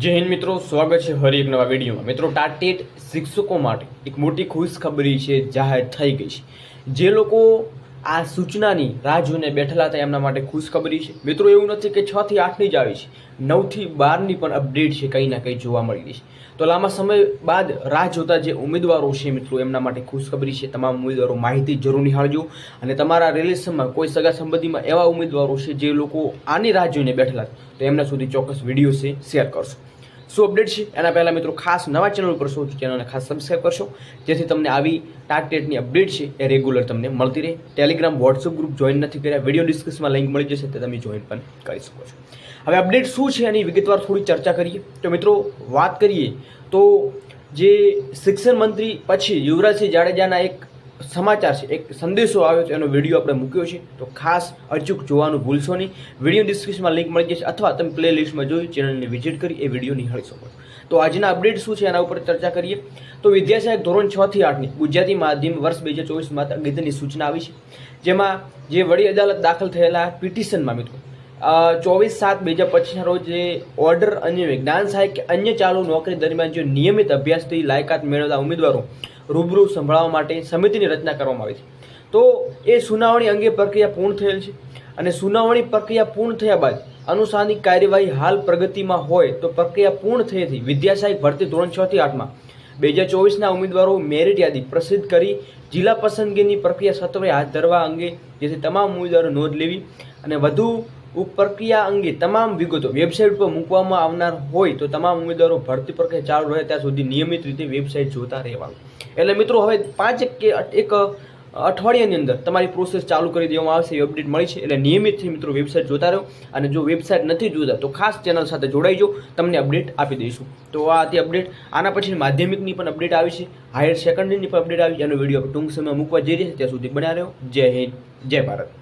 જય હિન્દ મિત્રો, સ્વાગત છે ફરી એક નવા વિડીયોમાં. મિત્રો, ટાટેટ શિક્ષકો માટે એક મોટી ખુશખબરી છે, જાહેર થઈ ગઈ છે. જે લોકો આ સૂચનાની રાહ જોઈને બેઠેલા હતા એમના માટે ખુશખબરી છે. મિત્રો, એવું નથી કે છ થી આઠની જ આવી છે. નવથી બારની પણ અપડેટ છે, કંઈ ના કંઈ જોવા મળી છે. તો લાંબા સમય બાદ રાહ જોતા જે ઉમેદવારો છે, મિત્રો, એમના માટે ખુશખબરી છે. તમામ ઉમેદવારો માહિતી જરૂર નિહાળજો. અને તમારા રિલેશનમાં કોઈ સગા સંબંધીમાં એવા ઉમેદવારો છે, જે લોકો આની રાહ જોઈને બેઠેલા તો એમના સુધી ચોક્કસ વીડિયો છે, શેર કરશો. શું અપડેટ છે? એના પહેલાં મિત્રો ખાસ નવા ચેનલ ઉપર શું ચેનલને ખાસ સબસ્ક્રાઈબ કરશો. જેથી તમને આવી ટાર્ગેટની અપડેટ છે એ રેગ્યુલર તમને મળતી રહે. ટેલિગ્રામ વોટ્સઅપ ગ્રુપ જોઈન નથી કર્યા. વીડિયો ડિસ્કશનમાં લિંક મળી જશે તે તમે જોઈન પણ કરી શકો છો. હવે અપડેટ શું છે એની વિગતવાર થોડી ચર્ચા કરીએ. તો મિત્રો વાત કરીએ તો જે શિક્ષણ મંત્રી પછી યુવરાજસિંહ જાડેજાના એક સમાચાર છે, એક સંદેશો આવ્યો છે, એનો વીડિયો આપણે મૂક્યો છે. તો ખાસ અચૂક જોવાનું ભૂલશો નહીં. વીડિયો ડિસ્ક્રિપ્શનમાં લિંક મળી જશે અથવા તમે પ્લે લિસ્ટમાં જોઈ ચેનલને વિઝિટ કરી એ વીડિયો નિહાળી શકો તો આજના અપડેટ શું છે એના ઉપર ચર્ચા કરીએ. તો વિદ્યાસહાયક ધોરણ છ થી આઠની ગુજરાતી માધ્યમ વર્ષ બે હજાર ચોવીસમાં અગત્યની સૂચના આવી છે. જેમાં જે વડી અદાલત દાખલ થયેલા પિટિશનમાં મિત્રો ચોવીસ સાત બે હજાર પચીસના રોજ જે ઓર્ડર અન્ય જ્ઞાન સહાયક કે અન્ય ચાલુ નોકરી દરમિયાન જે નિયમિત અભ્યાસથી લાયકાત મેળવતા ઉમેદવારો રૂબરૂ સંભળાવવા માટે સમિતિની રચના કરવામાં આવી છે. તો એ સુનાવણી અંગે પ્રક્રિયા પૂર્ણ થયેલ છે અને સુનાવણી પ્રક્રિયા પૂર્ણ થયા બાદ અનુસારની કાર્યવાહી હાલ પ્રગતિમાં હોય તો પ્રક્રિયા પૂર્ણ થયેથી વિદ્યાસહાયક ભરતી ધોરણ છ થી આઠમાં બે હજાર ચોવીસના ઉમેદવારો મેરિટ યાદી પ્રસિદ્ધ કરી જિલ્લા પસંદગીની પ્રક્રિયા સત્વરે હાથ ધરવા અંગે જેથી તમામ ઉમેદવારો નોંધ લેવી અને વધુ પ્રક્રિયા અંગે તમામ વિગતો વેબસાઇટ પર મૂકવામાં આવનાર હોય તો તમામ ઉમેદવારો ભરતી પ્રક્રિયા ચાલુ રહે ત્યાં સુધી નિયમિત રીતે વેબસાઇટ જોતા રહેવાનું. એટલે મિત્રો, હવે પાંચ કે એક અઠવાડિયાની અંદર તમારી પ્રોસેસ ચાલુ કરી દેવામાં આવશે, એ અપડેટ મળી છે. એટલે નિયમિતથી મિત્રો વેબસાઇટ જોતા રહો અને જો વેબસાઇટ નથી જોતા તો ખાસ ચેનલ સાથે જોડાઈ જાઓ. તમને અપડેટ આપી દઈશું. તો આ હતી અપડેટ આના પછી માધ્યમિકની પણ અપડેટ આવી છે. હાયર સેકન્ડરીની પણ અપડેટ આવી છે. એનો વીડિયો ટૂંક સમયમાં મૂકવા જઈ રહ્યા છે. ત્યાં સુધી બન્યા રહ્યો જય હિન્દ. જય ભારત.